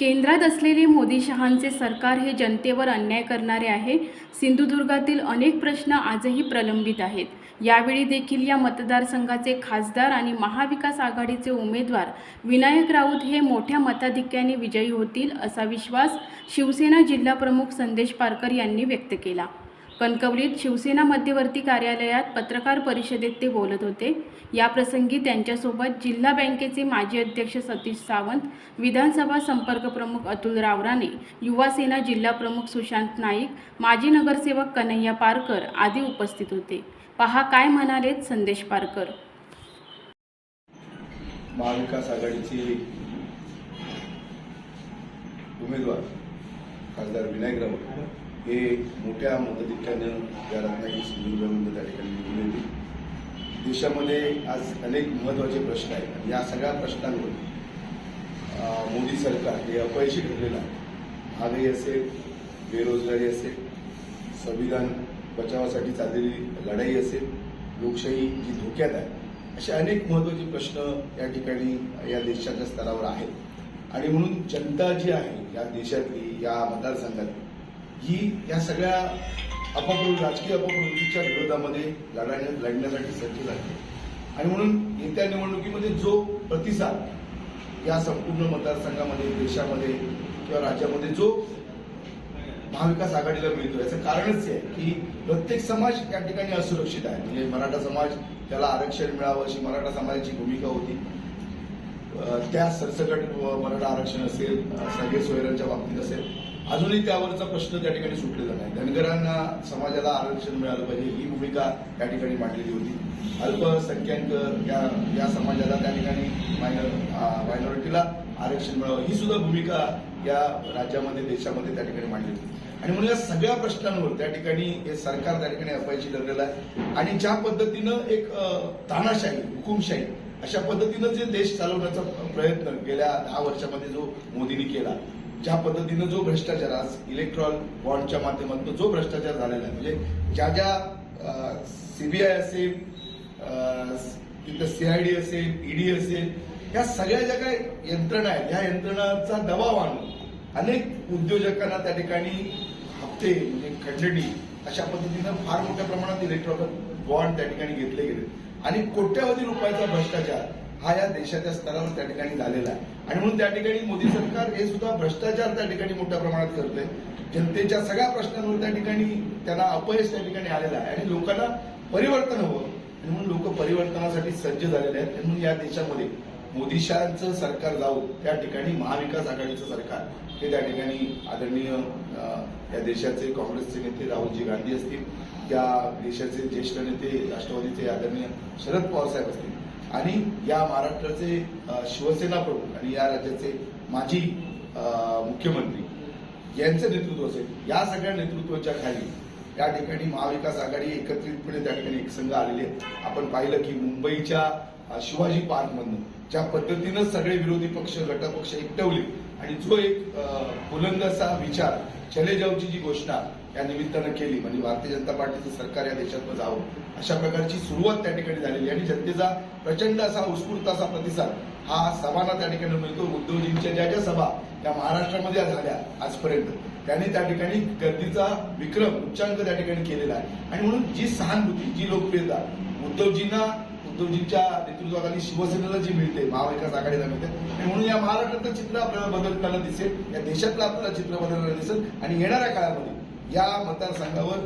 केंद्रात असलेले मोदी शहांचे सरकार हे जनतेवर अन्याय करणारे आहे. सिंधुदुर्गातील अनेक प्रश्न आजही प्रलंबित आहेत. यावेळी देखील या मतदारसंघाचे खासदार आणि महाविकास आघाडीचे उमेदवार विनायक राऊत हे मोठ्या मताधिक्याने विजयी होतील असा विश्वास शिवसेना जिल्हाप्रमुख संदेश पारकर यांनी व्यक्त केला. कणकवलीत शिवसेना मध्यवर्ती कार्यालयात पत्रकार परिषदेत ते बोलत होते. याप्रसंगी त्यांच्यासोबत जिल्हा बँकेचे माजी अध्यक्ष सतीश सावंत विधानसभा संपर्क प्रमुख अतुल रावराणे युवासेना जिल्हा प्रमुख सुशांत नाईक माजी नगरसेवक कन्हैया पारकर आदी उपस्थित होते. पहा काय म्हणालेत संदेश पारकर. महाविकास आघाडीची उमेदवार खासदार विनायक राऊत हे मोठ्या मताधिक्यानं या रत्नागिरी सिंधुदुर्गामध्ये त्या ठिकाणी निवडून होती देशामध्ये आज अनेक महत्त्वाचे प्रश्न आहेत. आणि या सगळ्या प्रश्नांवर मोदी सरकार हे अपयशी ठरलेलं आहे. महागाई असेल बेरोजगारी असेल संविधान बचावासाठी चाललेली लढाई असेल लोकशाही जी धोक्यात आहे असे अनेक महत्त्वाचे प्रश्न या ठिकाणी या देशाच्या स्तरावर आहेत. आणि म्हणून जनता जी आहे या देशातली या मतदारसंघातली ही या सगळ्या अपप्रवृत्ती राजकीय अपप्रवृत्तीच्या विरोधामध्ये लढाण्या लढण्यासाठी सज्ज झाली. आणि म्हणून येत्या निवडणुकीमध्ये जो प्रतिसाद या संपूर्ण मतदारसंघामध्ये देशामध्ये किंवा राज्यामध्ये जो महाविकास आघाडीला मिळतो याचं कारणच आहे की प्रत्येक समाज या ठिकाणी असुरक्षित आहे. म्हणजे मराठा समाज त्याला आरक्षण मिळावं अशी मराठा समाजाची भूमिका होती. त्या सरसकट व मराठा आरक्षण असेल सगळे सोयऱ्यांच्या बाबतीत असेल अजूनही त्यावरचा प्रश्न त्या ठिकाणी सुटलेला नाही. धनगरांना समाजाला आरक्षण मिळालं पाहिजे ही भूमिका त्या ठिकाणी मांडलेली होती. अल्पसंख्याक या या समाजाला त्या ठिकाणी मायनॉर मायनॉरिटीला आरक्षण मिळावं ही सुद्धा भूमिका या राज्यामध्ये देशामध्ये त्या ठिकाणी मांडली होती. आणि म्हणून या सगळ्या प्रश्नांवर त्या ठिकाणी हे सरकार त्या ठिकाणी अपयशी ठरलेलं आहे. आणि ज्या पद्धतीनं एक तानाशाही हुकुमशाही अशा पद्धतीनं जे देश चालवण्याचा प्रयत्न गेल्या दहा वर्षामध्ये जो मोदींनी केला ज्या पद्धतीनं जो भ्रष्टाचार आज इलेक्ट्रॉल बॉन्डच्या माध्यमातून जो भ्रष्टाचार झालेला आहे म्हणजे ज्या ज्या सीबीआय असेल तिथं सीआयडी असेल ईडी असेल या सगळ्या ज्या काही यंत्रणा आहेत ह्या यंत्रणाचा दबाव आणून अनेक उद्योजकांना त्या ठिकाणी हप्ते म्हणजे खंडणी अशा पद्धतीनं फार मोठ्या प्रमाणात इलेक्ट्रॉन बॉन्ड त्या ठिकाणी घेतले गेले. आणि कोट्यावधी रुपयाचा भ्रष्टाचार हा या देशाच्या स्तरावर त्या ठिकाणी झालेला आहे. आणि म्हणून त्या ठिकाणी मोदी सरकार हे सुद्धा भ्रष्टाचार त्या ठिकाणी मोठ्या प्रमाणात करतंय. जनतेच्या सगळ्या प्रश्नांवर त्या ठिकाणी त्यांना अपयश त्या ठिकाणी आलेलं आहे. आणि लोकांना परिवर्तन हवं. आणि म्हणून लोक परिवर्तनासाठी सज्ज झालेले आहेत. आणि म्हणून या देशामध्ये मोदीशांचं सरकार जाऊ त्या ठिकाणी महाविकास आघाडीचं सरकार. हे त्या ठिकाणी आदरणीय या देशाचे काँग्रेसचे नेते राहुलजी गांधी असतील त्या देशाचे ज्येष्ठ नेते राष्ट्रवादीचे आदरणीय शरद पवार साहेब असतील. आणि या महाराष्ट्राचे शिवसेना प्रमुख आणि या राज्याचे माजी मुख्यमंत्री यांचं नेतृत्व असेल या सगळ्या नेतृत्वाच्या खाली या ठिकाणी महाविकास आघाडी एकत्रितपणे त्या ठिकाणी एकसंघ आलेले आहेत. आपण पाहिलं की मुंबईच्या शिवाजी पार्कमधून ज्या पद्धतीनं सगळे विरोधी पक्ष गटपक्ष एकटवले आणि जो एक अ, बुलंद असा विचार चले जाऊची जी घोषणा या निमित्तानं केली. म्हणजे भारतीय जनता पार्टीचं सरकार या देशातलं जावं. अशा प्रकारची सुरुवात त्या ठिकाणी झालेली आणि जनतेचा प्रचंड असा उत्स्फूर्त असा प्रतिसाद हा सभांना त्या ठिकाणी मिळतो. उद्धवजींच्या ज्या ज्या सभा या महाराष्ट्रामध्ये झाल्या आजपर्यंत. त्यांनी त्या ठिकाणी गर्दीचा विक्रम उच्चांक त्या ठिकाणी केलेला आहे. आणि म्हणून जी सहानुभूती जी लोकप्रियता उद्धवजींना उद्धवजींच्या नेतृत्वाखाली शिवसेनेला जी मिळते महाविकास आघाडीला मिळते आणि म्हणून या महाराष्ट्रातलं चित्र आपल्याला बदलताना दिसेल या देशातलं आपल्याला चित्र बदलताना दिसेल आणि येणाऱ्या काळामध्ये या मतदारसंघावर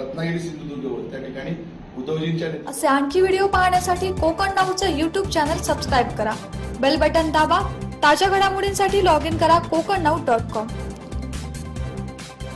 रत्नागिरी सिंधुदुर्गवर त्या ठिकाणी उद्धवजींच्या असे आणखी व्हिडिओ पाहण्यासाठी कोकण नाऊचं युट्यूब चॅनल सबस्क्राईब करा. बेल बटन दाबा. ताज्या घडामोडींसाठी लॉग इन करा कोकण नाऊ डॉट कॉम